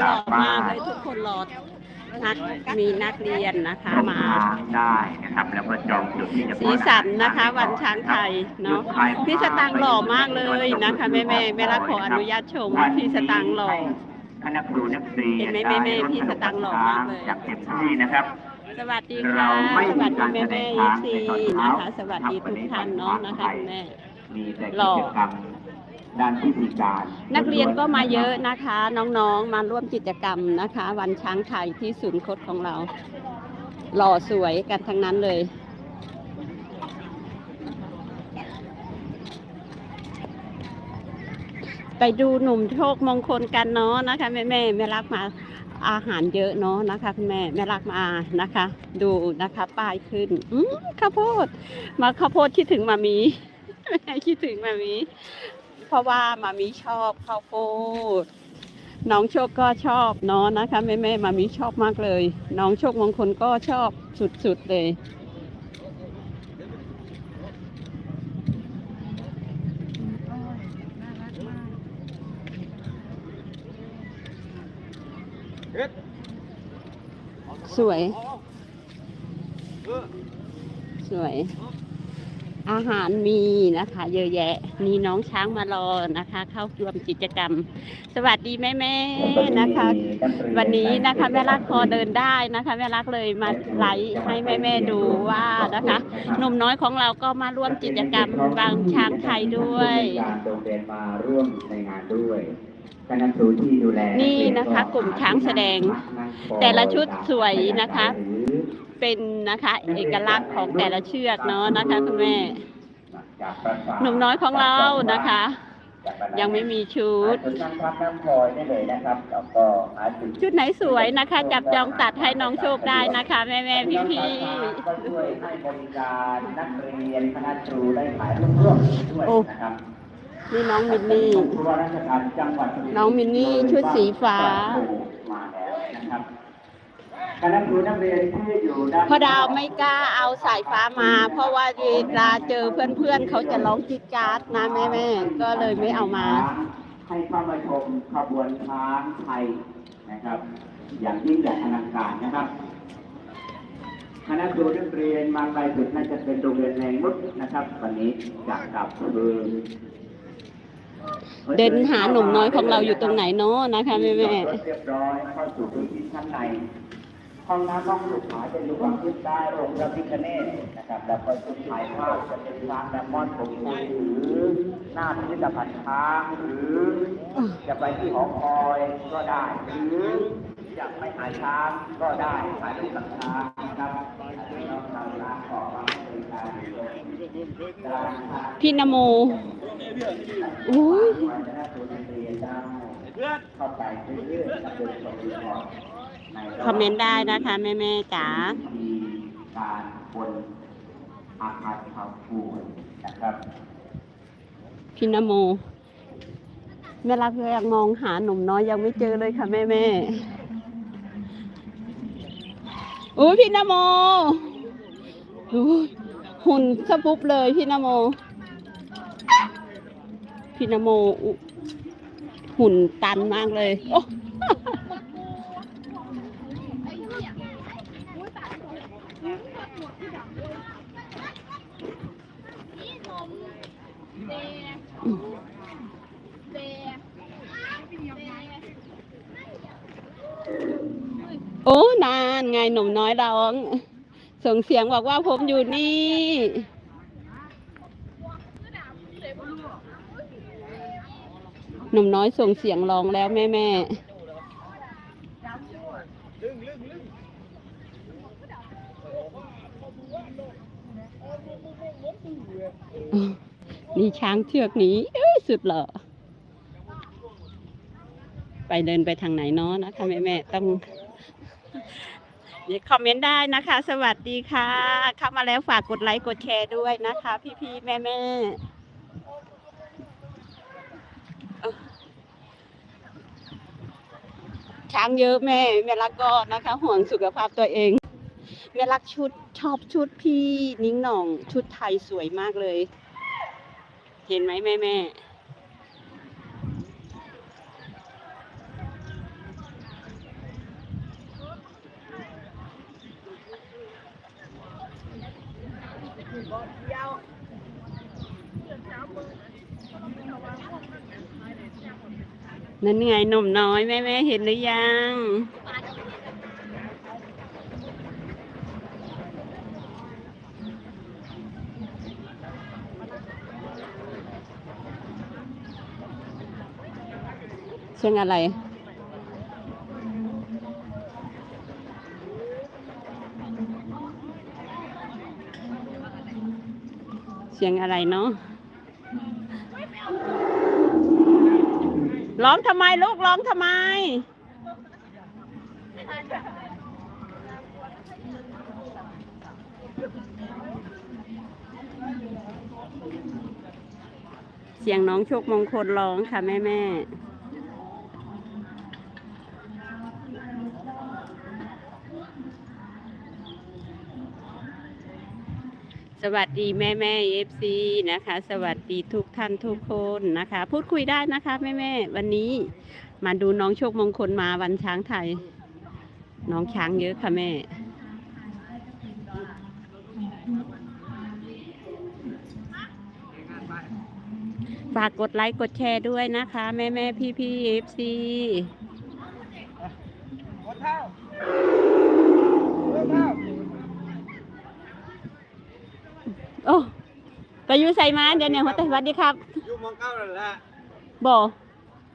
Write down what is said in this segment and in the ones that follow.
หล่อมากเลยทุกคนหล่อนักมีนักเรียนนะคะมา ได้นะครับแล้วก็จองจุดที่จะสีสันนะคะวันช้างไทยเนาะพี่สตังค์หล่อมากเลยนะคะแม่แม่แม่รักขออนุญาตชมพี่สตังค์หล่อคณะครูนักเรียนเห็นไหมแม่แม่พี่สตังค์หล่อมากเลยจากเต็มที่นะครับสวัสดีค่ะ สวัสดีแม่แม่ยีซีนะคะ สวัสดีทุกท่านเนาะนะคะคุณแม่มีแต่หล่กิอจกรรม ด้านพิธีการ นักเรียนก็มาเยอะนะคะ น้องๆมาร่วมกิจกรรมนะคะ วันช้างไทยที่ศูนย์คดของเรา หล่อสวยกันทั้งนั้นเลย ไปดูหนุ่มโชคมงคลกันเนาะนะคะแม่แม่แม่รักมาอาหารเยอะเนาะนะคะคุณแม่แม่รักมานะคะ ดูนะคะป้ายขึ้นอืมข้าวโพด มาข้าวโพดคิดถึงมามีแม่คิดถึงมามี เพราะว่ามามีชอบข้าวโพดน้องโชคก็ชอบเนาะนะคะแม่แม่มามีชอบมากเลย น้องโชคมงคลก็ชอบสุดๆเลยสวย สวย อาหารมีนะคะ เยอะแยะมีน้องช้างมารอนะคะ เข้าร่วมกิจกรรม สวัสดีแม่แม่ๆนะคะ วันนี้นะคะแม่รักพอเดินได้นะคะแม่รักเลยมาไลฟ์ให้แม่แม่ๆดูว่านะคะหนุ่มน้อยของเราก็มาร่วมกิจกรรมบางช้างไทยด้วยการโรงเรียนมาร่วมในงานด้วยคณะครูที่ดูแลนี่นะคะ กลุ่มช้างแสดง แต่ละชุดสวยนะคะ เป็นนะคะเอกลักษณ์ของแต่ละเชือกเนาะนะคะคุณแม่หนุ่มน้อยของเรานะคะ ยังไม่มีชุดจุดนั่งพักน้ำพลอยได้เลยนะครับแล้วก็หาจุดชุดไหนสวยนะคะ จับจองตัดให้น้องโชคได้นะคะ แม่แม่พี่พี่ก็ช่วยให้บริการนักเรียนคณะครูได้ถ่ายรูปร่วมด้วยนะครับๆนี่น้องมินนี่ผู้ว่าราชการจังหวัดชลบุรีน้องมินนี่ชุดสีฟ้ามาแล้วนะครับ พอดาวไม่กล้าเอาสายฟ้ามา เพราะว่าเวลาเจอเพื่อนๆเขาจะร้องจิดการ์ดนะแม่แม่ๆก็เลยไม่เอามาให้เข้ามาชมขบวนช้างไทยนะครับ อย่างยิ่งใหญ่อลังการนะครับคณะครูนักเรียนมาไกลสุดน่าจะเป็นโรงเรียนแรงมุดนะครับ วันนี้จากกับคือเดินหาหนุ่มน้อยของเราอยู่ตรงไหนเนาะนะคะแม่แม่เรียบร้อยเข้าสู่พื้นที่ชั้นใน ห้องน้ำห้องสุดท้ายจะอยู่ฝั่งทิศใต้โรงพระพิฆเนศนะครับแล้วก็จุดถ่ายภาพจะเป็นช้างแดมอนผมคุยหรือหน้าพิพิธภัณฑ์ช้างหรือจะไปที่หอคอยก็ได้หรือจะไม่หาช้างก็ได้ถ่ายรูปกับช้างนะครับเราทำร้านขอความบริการอยู่ตรงด้านข้างพี่นโมอุ้ยวัฒนธรรมเรียนได้เข้าไปเรื่อยๆกับเป็นสมบูรณ์ในระหว่าง คอมเมนต์ได้นะคะแม่แม่ๆจ๋ามีการบนอาคารเขาปูนนะครับพี่นโมแม่รักยังมองหาหนุ่มน้อยยังไม่เจอเลยค่ะแม่แม่ๆอุ้ยพี่นโมอุ้ยหุ่นสะปุ๊บเลยพี่นโม พี่นโมอุหุ่นตันมากเลย โอ้ โอ้นานไงหนุ่มน้อยร้อง ส่งเสียงบอกว่าผมอยู่นี่ หนุ่มน้อยส่งเสียงร้องแล้วแม่แม่นี่ช้างเชือกนี้เอ้ยสุดเหรอไปเดินไปทางไหนเนาะนะคะแม่แม่ต้อง ดีคอมเมนต์ได้นะคะ สวัสดีค่ะ เข้ามาแล้วฝากกดไลค์กดแชร์ด้วยนะคะ พี่ๆแม่แม่ๆช้างเยอะแม่แม่รักก็นะคะ ห่วงสุขภาพตัวเองแม่รักชุดชอบชุดพี่นิ้งหน่อง ชุดไทยสวยมากเลย เห็นไหมแม่แม่ นั่นไงหนุ่มน้อยแม่แม่เห็นหรือยัง เสียงอะไรเสียงอะไรเนาะ ร้องทำไมลูกร้องทำไม เสียงน้องโชคมงคลร้องค่ะแม่แม่ สวัสดีแม่แม่เอฟซีนะคะ สวัสดีทุกท่านทุกคนนะคะ พูดคุยได้นะคะแม่แม่วันนี้มาดูน้องโชคมงคลมาวันช้างไทย น้องช้างเยอะค่ะแม่ ฝากกดไลค์กดแชร์ด้วยนะคะ แม่แม่พี่พี่เอฟซี กดเท้าเลิกเท้า โอ้ไป อยู่ใส่มาเดี๋ยวเนี่ยหัวแต่สวัสดีครับอยู่หมองเก้านั่นแหละบ่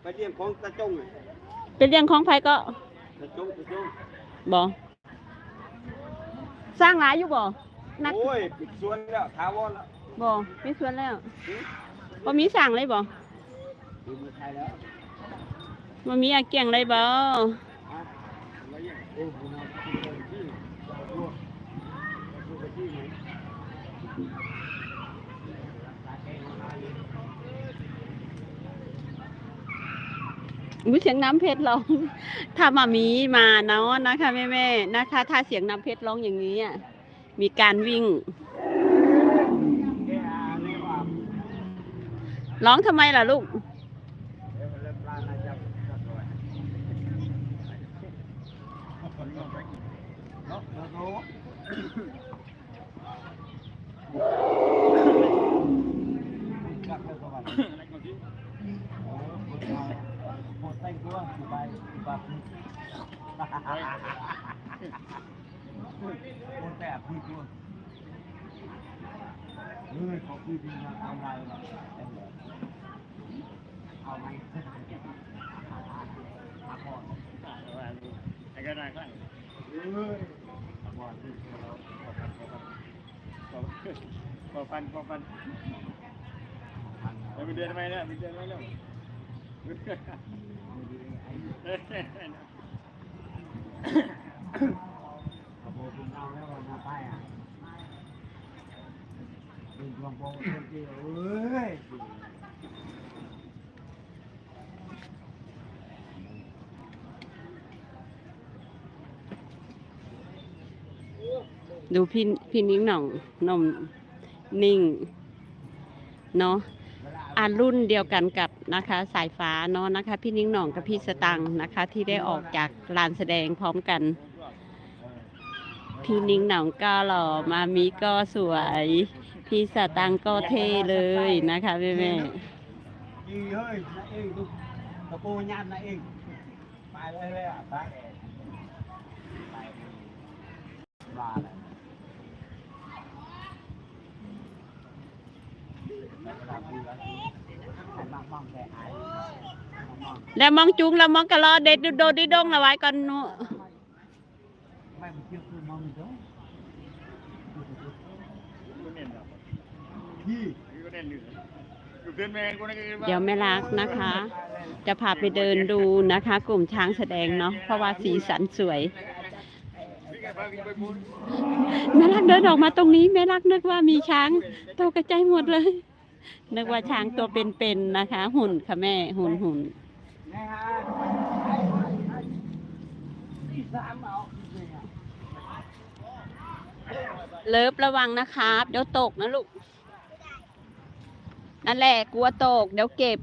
ไปเยี่ยมของตาจงน่ะเป็นเรื่องของไผก็ตาจงตาจงบ่สร้างหลายอยู่บ่นักโอ้ยปิดสวนแล้วทาวอนแล้วบ่มีสวนแล้วบ่มีสั่งเลยบ่อยู่เมืองไทยแล้วบ่มีอาเกียงเลยบ่ ฮะอะไรอย่างโอ้โหน่ากินเลยที่ตัวตัวไปที่ไหน อุ้ยเสียงน้ำเพชรร้อง ถ้ามามีมาเนาะนะคะแม่แม่นะคะ ถ้าเสียงน้ำเพชรร้องอย่างนี้อะมีการวิ่ง ร้องทำไมล่ะลูกเดี๋ มดแต่งตัวสบายสบายคนแต่พี่ชวนเฮ้ยขาพี่พี่มาทำไรล่ะเอาไหมมาก่อนไอ้ก็ได้ก็เฮ้ยมาก่อนที่เราพอฟันพอฟันแล้วไปเดือนทำไมเนี่ยไปเดือนทำไมเนี่ยขโมยคุณเอนไหมเนี่ย ดูพี่พี่นิ้งหน่องนมนิ่ง เนาะอารุ่นเดียวกันกับ นะคะ สายฟ้าเนาะนะคะ พี่นิ้งหน่องกับพี่สตังค์นะคะ ที่ได้ออกจากลานแสดงพร้อมกัน พี่นิ้งหน่องก็หล่อมามีก็สวย พี่สตังค์ก็เท่เลยนะคะแม่แม่ยืเฮ้ยนะเองตะโกนยันนะเองไปเลยเลยอะไปไปมาเลย แล้วให้บ้างบ้างแต่หายบ้างแล้วมองจุงแล้วมองกะลอเด็ดดูโดดิดงละไว้ก่อนหนูไม่มันเชื่อคือมองเด้อพี่เดี๋ยวแม่รักนะคะ จะพาไปเดินดูนะคะ กลุ่มช้างแสดงเนาะเพราะว่าสีสันสวยแม่รักเดินออกมาตรงนี้แม่รักนึกว่ามีช้างตกกระจายหมดเลย นึกว่าช้างตัวเป็นๆนะคะ หุ่นค่ะแม่ หุ่นหุ่นเอาจริงๆอะเลิฟระวังนะครับเดี๋ยวตกนะลูก นั่นแหละกลัวตก เดี๋ยวเก็บ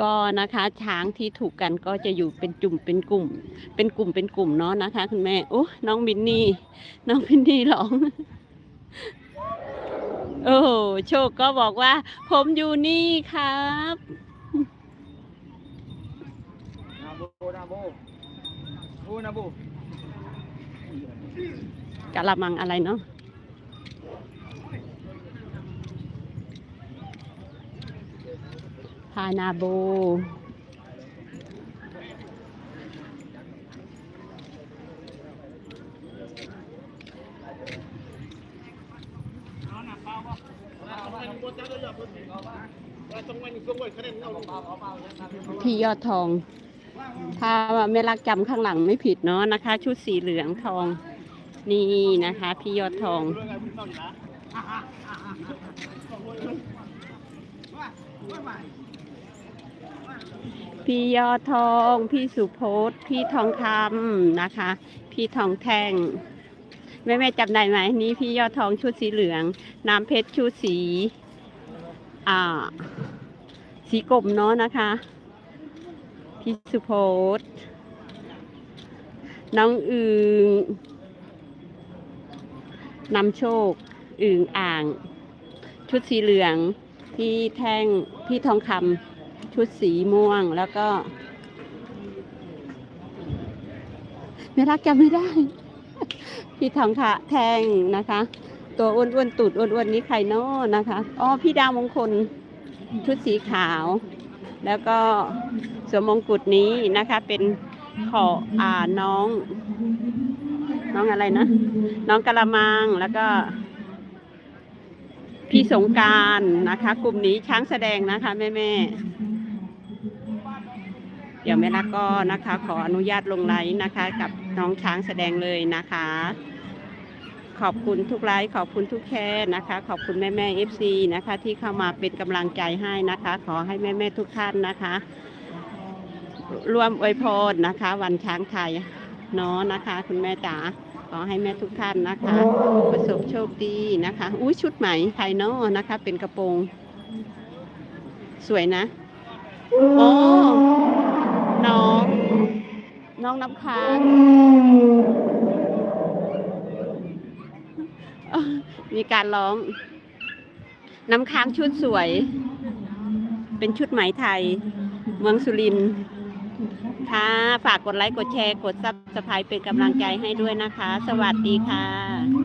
กก็นะคะช้างที่ถูกกันก็จะอยู่เป็นจุ่มเป็นกลุ่ม เป็นกลุ่มเป็นกลุ่มเนาะนะคะ คุณแม่โอ้น้องบินนี่ น้องบินนี่ร้อง โอ้โหโชคก็บอกว่า ผมอยู่นี่ครับนาโบนาโบโอ้นาโบกะละมังอะไรเนาะ พานาโบ พี่ยอดทอง ถ้าไม่รักจำข้างหลังไม่ผิดเนาะนะคะ ชุดสีเหลืองทอง นี่นะคะ พี่ยอดทอง พี่ยอดทอง พี่สุพจน์ พี่ทองคำนะคะ พี่ทองแท่ง แม่แม่จำได้ไหมนี่พี่ยอดทองชุดสีเหลือง น้ำเพชรชุดสี อ่า สีกลมเนาะนะคะ พี่สุพจน์ น้องอึงนำโชค อึงอ่าง ชุดสีเหลือง พี่แท่ง พี่ทองคำ ชุดสีม่วงแล้วก็ไม่รักจำไม่ได้ พี่ทองคะแทงนะคะ ตัวอ้วนๆตูดอ้วนๆนี้ใครเนาะนะคะอ๋อพี่ดาวมงคลชุดสีขาว แล้วก็สวมมงกุฎนี้นะคะ เป็นขออ่าน้อง น้องอะไรนะ น้องกะละมังแล้วก็พี่สงการนะคะ กลุ่มนี้ช้างแสดงนะคะ แม่แม่ เดี๋ยวแม่ลักก็นะคะ ขออนุญาตลงไลน์นะคะ กับน้องช้างแสดงเลยนะคะ ขอบคุณทุกไลค์ขอบคุณทุกแชร์นะคะ ขอบคุณแม่แม่เอฟซีนะคะ ที่เข้ามาเป็นกำลังใจให้นะคะ ขอให้แม่แม่ทุกท่านนะคะ ร่วมอวยพรนะคะ วันช้างไทยเนาะนะคะ คุณแม่จ๋าขอให้แม่ทุกท่านนะคะ ประสบโชคดีนะคะอุ้ยชุดใหม่ไทยนาะนะคะ เป็นกระโปรง สวยนะโอ้ น้อง น้องน้ำค้างมีการร้อง น้ำค้างชุดสวย เป็นชุดไหมไทย เมืองสุรินทร์ค่ะ ฝากกดไลค์ กดแชร์ กดซับสไครป์เป็นกำลังใจให้ด้วยนะคะ สวัสดีค่ะ